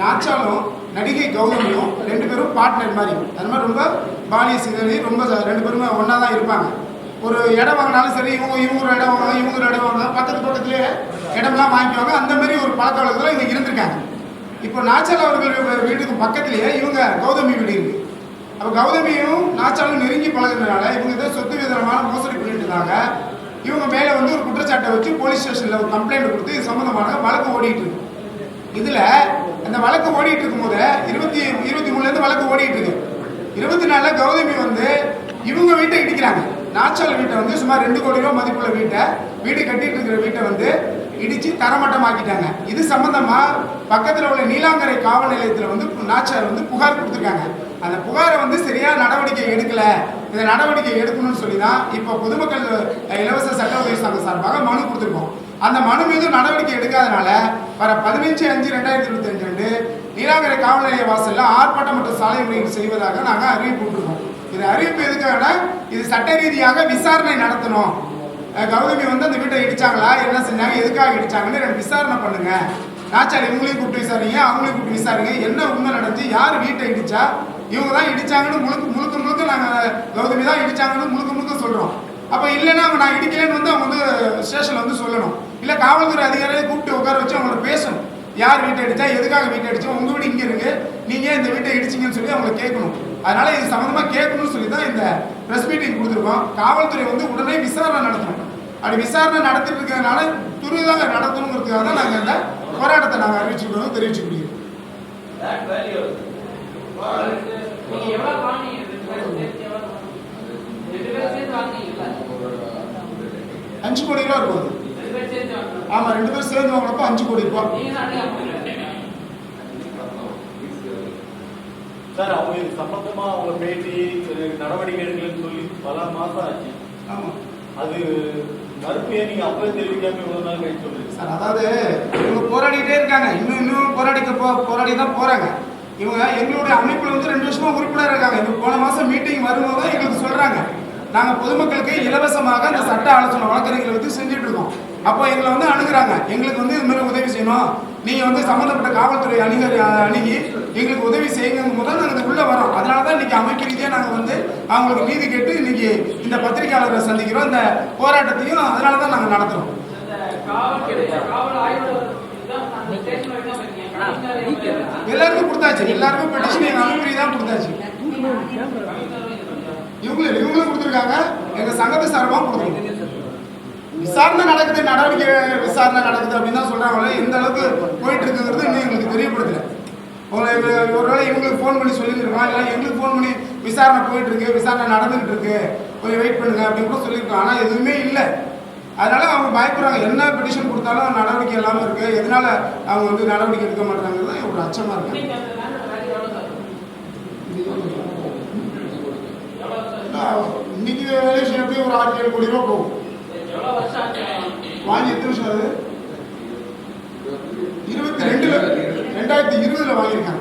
நாச்சாலும் நடிகை கௌதமியும் ரெண்டு பேரும் பார்ட்னர் மாதிரி. அது மாதிரி ரொம்ப பாலிய சிதறி ரொம்ப ரெண்டு பேருமே ஒன்றா தான் இருப்பாங்க. ஒரு இடம் வாங்கினாலும் சரி இவங்க இவங்க ஒரு இடம் வாங்க இவங்க ஒரு இடம் வாங்க பக்கத்து பக்கத்துலேயே இடம்லாம் வாங்கிக்குவாங்க. அந்த மாதிரி ஒரு பழக்க வழக்கத்தில் இங்கே இருந்திருக்காங்க. இப்போ நாச்சால் அவர்கள் வீட்டுக்கு பக்கத்துலேயே இவங்க கௌதமி வீடு இருக்கு. அப்போ கௌதமியும் நாச்சாலும் நெருங்கி பழகுறதுனால இவங்க ஏதோ சொத்து விதமான மோசடி பண்ணிட்டு இருந்தாங்க. இவங்க மேலே வந்து ஒரு குற்றச்சாட்டை வச்சு போலீஸ் ஸ்டேஷனில் ஒரு கம்ப்ளைண்ட் கொடுத்து இது சம்மந்தமான வழக்கு ஓடிட்டு இருக்கு. இதில் அந்த வழக்கு ஓடிட்டு இருக்கும்போது இருபத்தி இருபத்தி மூணுல இருந்து வழக்கு ஓடிட்டு இருக்கு. இருபத்தி நாலுல கௌதமி வந்து இவங்க வீட்டை இடிக்கிறாங்க. நாச்சால் வீட்டை வந்து சுமார் ரெண்டு கோடி ரூபாய் மதிப்புள்ள வீட்டை வீடு கட்டிட்டு இருக்கிற வீட்டை வந்து இடிச்சு தரமட்டமாக்கிட்டாங்க. இது சம்பந்தமா பக்கத்தில் உள்ள நீலாங்கரை காவல் நிலையத்தில் வந்து நாச்சார் வந்து புகார் கொடுத்துருக்காங்க. அந்த புகாரை வந்து சரியா நடவடிக்கை எடுக்கல. இந்த நடவடிக்கை எடுக்கணும்னு சொல்லி தான் இப்போ பொதுமக்கள் இலவச சட்ட உதவி சங்கம் சார்பாக மனு கொடுத்துருக்கோம். அந்த மனு மீது நடவடிக்கை எடுக்காதனால வர பதினஞ்சு அஞ்சு ரெண்டாயிரத்தி இருபத்தி அஞ்சு ரெண்டு நீலாங்கரை காவல் நிலைய வாசல்ல ஆர்ப்பாட்டம் மற்றும் சாலை முறைகள் செய்வதாக நாங்கள் அறிவிப்பு விட்டுருக்கோம். இது அறிவிப்பு எதுக்காக இது சட்ட ரீதியாக விசாரணை நடத்தணும். கௌதமி வந்து அந்த வீட்டை இடிச்சாங்களா என்ன செஞ்சாங்க எதுக்காக இடிச்சாங்கன்னு ரெண்டு விசாரணை பண்ணுங்க. நாச்சாரி இவங்களையும் கூப்பிட்டு விசாரிங்க அவங்களையும் கூப்பிட்டு விசாரிங்க என்ன உண்மை நடந்துச்சு யார் வீட்டை இடிச்சா இவங்க தான் இடிச்சாங்கன்னு முழுக்க முழுக்க முழுக்க நாங்கள் கௌதமி தான் இடிச்சாங்கன்னு முழுக்க முழுக்க சொல்கிறோம் அப்போ இல்லைன்னா அவங்க நான் இடிக்கலன்னு வந்து அவங்க வந்து ஸ்டேஷனில் வந்து சொல்லணும். காவல்துறை அதிகாரியை கூப்பிட்டு உட்கார வச்சு அவங்கள பேசணும். யார் வீட்டை அடிச்சா எதுக்காக வீட்டை அடிச்சோம் உங்க வீடு இங்க இருக்கு. நீங்க ஏன் இந்த வீட்டை இடிச்சீங்கன்னு சொல்லி அவங்களை கேட்கணும். அதனால இது சம்பந்தமா கேட்கணும்னு சொல்லி தான் இந்த பிரஸ் மீட்டிங் கொடுத்துருக்கோம். காவல்துறை வந்து உடனே விசாரணை நடத்தணும். அப்படி விசாரணை நடத்திட்டு இருக்கிறதுனால துரிதாக நடத்தணுங்கிறதுக்காக தான் நாங்கள் இந்த போராட்டத்தை நாங்கள் அறிவிச்சுக்கிறோம் தெரிவிச்சு முடியும்? அஞ்சு கோடி ரூபா இருக்கும் அது. ரெண்டு பேரும் சேர்த்து வாங்குனீங்க. ஆமா ரெண்டு பேரும் சேர்ந்து வாங்கினப்போ அஞ்சு கோடி ரூபாய். சார் அவங்க இது சம்பந்தமா அவங்க பேட்டி நடவடிக்கை எடுக்கலன்னு சொல்லி பல மாசம் ஆச்சு. ஆமா. அது மறுப்பு ஏன் நீங்க அப்பவே தெரிவிக்காம இவ்வளவு நாள் கழிச்சு சொல்றீங்க சார் அதாவது இவங்க போராடிட்டே இருக்காங்க. இன்னும் இன்னும் போராடிக்க போராடி தான் போறாங்க. இவங்க எங்களுடைய அமைப்புல வந்து ரெண்டு வருஷமா உறுப்பினர் இருக்காங்க. இந்த போன மாசம் மீட்டிங் வரும்போது எங்களுக்கு சொல்றாங்க. நாங்க பொதுமக்களுக்கு இலவசமாக அந்த சட்ட ஆலோசனை வழக்கறிஞர்களை வந்து செஞ்சுட்டு இருக்கோம். அப்போ எங்களை வந்து அணுகிறாங்க. எங்களுக்கு வந்து இது மாதிரி உதவி செய்யணும். நீங்க வந்து சம்பந்தப்பட்ட காவல்துறை அணுக அணுகி எங்களுக்கு உதவி செய்யுங்கும் போது நாங்கள் இந்த உள்ள வரோம். அதனால தான் இன்னைக்கு அமைப்பு ரீதியாக நாங்கள் வந்து அவங்களுக்கு நீதி கேட்டு இன்னைக்கு இந்த பத்திரிகையாளரை சந்திக்கிறோம். இந்த போராட்டத்தையும் அதனால தான் நாங்கள் நடத்துறோம். எல்லாருக்கும் கொடுத்தாச்சு. எல்லாருக்கும் பெட்டிஷன் எங்கள் அமைப்பு தான் கொடுத்தாச்சு. இவங்களும் இவங்களும் கொடுத்துருக்காங்க. எங்கள் சங்கத்து சார்பாக கொடுத்துருக்கோம் விசாரணை நடக்குது நடவடிக்கை விசாரணை நடக்குது அப்படின்னு தான் சொல்றாங்களே எந்த அளவுக்கு போயிட்டு இருக்குங்கிறது இன்னும் எங்களுக்கு தெரியப்படுத்தல. உங்களுக்கு ஒருவேளை இவங்களுக்கு ஃபோன் பண்ணி சொல்லியிருக்கலாம் இல்லை எங்களுக்கு ஃபோன் பண்ணி விசாரணை போயிட்டு இருக்கு விசாரணை நடந்துகிட்டு இருக்கு. கொஞ்சம் வெயிட் பண்ணுங்க அப்படின்னு கூட சொல்லியிருக்கலாம் ஆனால் எதுவுமே இல்லை. அதனால அவங்க பயப்படுறாங்க. என்ன பெட்டிஷன் கொடுத்தாலும் நடவடிக்கை இல்லாமல் இருக்கு. எதனால அவங்க வந்து நடவடிக்கை எடுக்க மாட்டாங்கிறது ஒரு அச்சமா இருக்கு. இன்னைக்கு வேலேஷன் எப்படி ஒரு ஆறு ஏழு கோடி ரூபா போகும்? வாங்கி எத்தனை வருஷம் அது இருபத்தி ரெண்டுல ரெண்டாயிரத்தி இருபதுல வாங்கியிருக்காங்க.